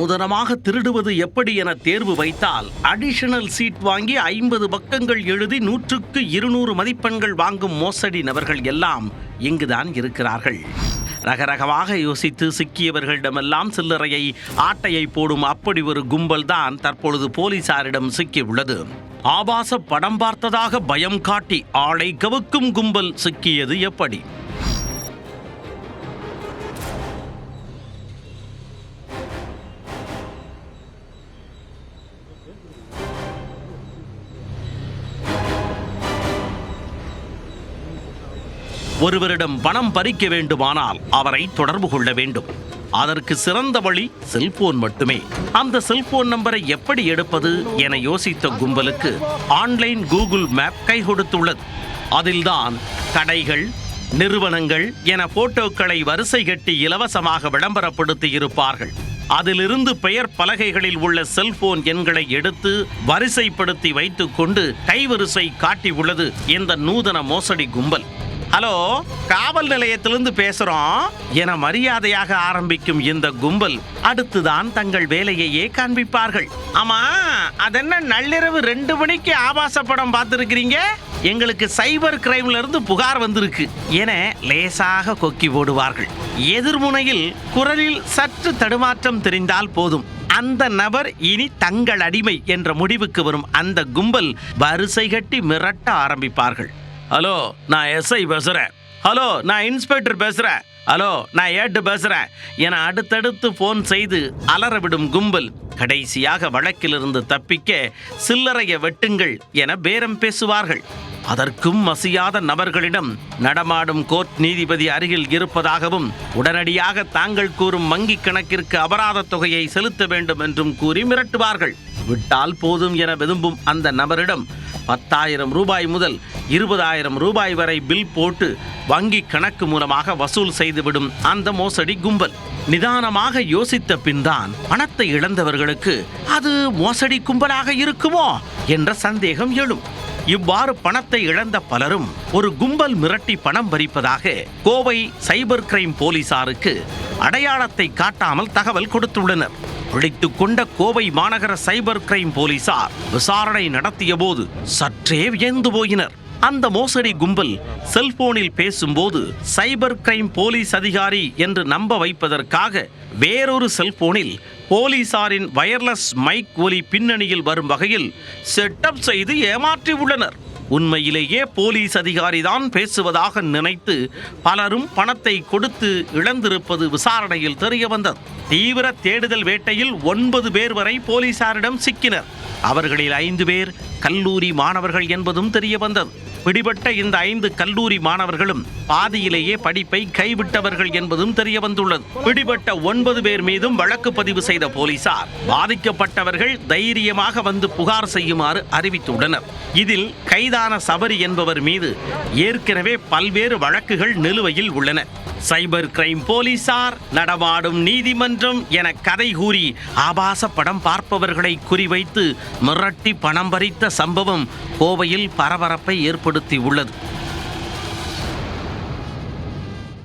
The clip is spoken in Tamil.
நூதனமாக திருடுவது எப்படி என தேர்வு வைத்தால் அடிஷனல் சீட் வாங்கி ஐம்பது பக்கங்கள் எழுதி நூற்றுக்கு இருநூறு மதிப்பெண்கள் வாங்கும் மோசடி நபர்கள் எல்லாம் இங்குதான் இருக்கிறார்கள். ரகரகமாக யோசித்து சிக்கியவர்களிடமெல்லாம் சில்லறையை ஆட்டையை போடும் அப்படி ஒரு கும்பல் தான் தற்பொழுது போலீசாரிடம் சிக்கியுள்ளது. ஆபாச படம் பார்த்ததாக பயம் காட்டி ஆளை கவுக்கும் கும்பல் சிக்கியது எப்படி? ஒருவரிடம் பணம் பறிக்க வேண்டுமானால் அவரை தொடர்பு கொள்ள வேண்டும். அதற்கு சிறந்த வழி செல்போன் மட்டுமே. அந்த செல்போன் நம்பரை எப்படி எடுப்பது என யோசித்த கும்பலுக்கு ஆன்லைன் கூகுள் மேப் கை கொடுத்துள்ளது. அதில்தான் கடைகள் நிறுவனங்கள் என போட்டோக்களை வரிசை கட்டி இலவசமாக விளம்பரப்படுத்தி இருப்பார்கள். அதிலிருந்து பெயர் பலகைகளில் உள்ள செல்போன் எண்களை எடுத்து வரிசைப்படுத்தி வைத்துக்கொண்டு கைவரிசை காட்டியுள்ளது இந்த நூதன மோசடி கும்பல். ஹலோ காவல் நிலையத்திலிருந்து பேசுறோம். என மரியாதையாக ஆரம்பிக்கும் இந்த கும்பல் அடுத்துதான் தங்கள் வேலையையே காண்பிப்பார்கள். ஆமா அதென்ன நள்ளிரவு ரெண்டு மணிக்கு ஆபாச படம் பார்த்துருக்கிறீங்க? எங்களுக்கு சைபர் கிரைம்ல இருந்து புகார் வந்திருக்கு என லேசாக கொக்கி போடுவார்கள் எதிர்முனையில் குரலில் சற்று தடுமாற்றம் தெரிந்தால் போதும். அந்த நபர் இனி தங்கள் அடிமை என்ற முடிவுக்கு வரும் அந்த கும்பல் வரிசை கட்டி மிரட்ட ஆரம்பிப்பார்கள். ஹலோ நான் எஸ்ஐ பேசுகிறேன் ஹலோ நான் இன்ஸ்பெக்டர் பேசுகிறேன் ஹலோ நான் ஏட்டு பேசுகிறேன் என அடுத்தடுத்து ஃபோன் செய்து அலறவிடும் கும்பல் கடைசியாக வழக்கிலிருந்து தப்பிக்க சில்லறைய வெட்டுங்கள் என பேரம் பேசுவார்கள். அதற்கும் மசியாத நபர்களிடம் நடமாடும் கோர்ட் நீதிபதி அருகில் இருப்பதாகவும் உடனடியாக தாங்கள் கூறும் வங்கி கணக்கிற்கு அபராத தொகையை செலுத்த வேண்டும் என்றும் கூறி மிரட்டுவார்கள். விட்டால் போதும் என விரும்பும் அந்த நபரிடம் பத்தாயிரம் ரூபாய் முதல் இருபதாயிரம் ரூபாய் வரை பில் போட்டு வங்கி கணக்கு மூலமாக வசூல் செய்துவிடும் அந்த மோசடி கும்பல். நிதானமாக யோசித்த பின்தான் பணத்தை இழந்தவர்களுக்கு அது மோசடி கும்பலாக இருக்குமோ என்ற சந்தேகம் எழும். இவ்வாறு பணத்தை இழந்த பலரும் ஒரு கும்பல் மிரட்டி பணம் பறிப்பதாக கோவை சைபர் கிரைம் போலீசாருக்கு அடையாளத்தை காட்டாமல் தகவல் கொடுத்துள்ளனர். பிடித்துக் கொண்ட கோவை மாநகர சைபர் கிரைம் போலீசார் விசாரணை நடத்திய போது சற்றே வியந்து போயினர். அந்த மோசடி கும்பல் செல்போனில் பேசும்போது சைபர் கிரைம் போலீஸ் அதிகாரி என்று நம்ப வைப்பதற்காக வேறொரு செல்போனில் போலீசாரின் வயர்லெஸ் மைக் ஒலி பின்னணியில் வரும் வகையில் செட்டப் செய்து ஏமாற்றி உள்ளனர். உண்மையிலேயே போலீஸ் அதிகாரிதான் பேசுவதாக நினைத்து பலரும் பணத்தை கொடுத்து இழந்திருப்பது விசாரணையில் தெரிய வந்தது தீவிர தேடுதல் வேட்டையில் ஒன்பது பேர் வரை போலீசாரிடம் சிக்கினர். அவர்களில் ஐந்து பேர் கல்லூரி மாணவர்கள் என்பதும் தெரிய வந்தது. பிடிபட்ட இந்த ஐந்து கல்லூரி மாணவர்களும் பாதியிலேயே படிப்பை கைவிட்டவர்கள் என்பதும் தெரிய வந்துள்ளது. பிடிபட்ட ஒன்பது பேர் மீதும் வழக்கு பதிவு செய்த போலீசார் பாதிக்கப்பட்டவர்கள் தைரியமாக வந்து புகார் செய்யுமாறு அறிவித்துள்ளனர். இதில் கைதான சபரி என்பவர் மீது ஏற்கனவே பல்வேறு வழக்குகள் நிலுவையில் உள்ளன. சைபர் கிரைம் போலீசார் நடமாடும் நீதிமன்றம் என கதை கூறி ஆபாச படம் பார்ப்பவர்களை குறிவைத்து மிரட்டி பணம் பறித்த சம்பவம் கோவையில் பரபரப்பை ஏற்படுத்தி உள்ளது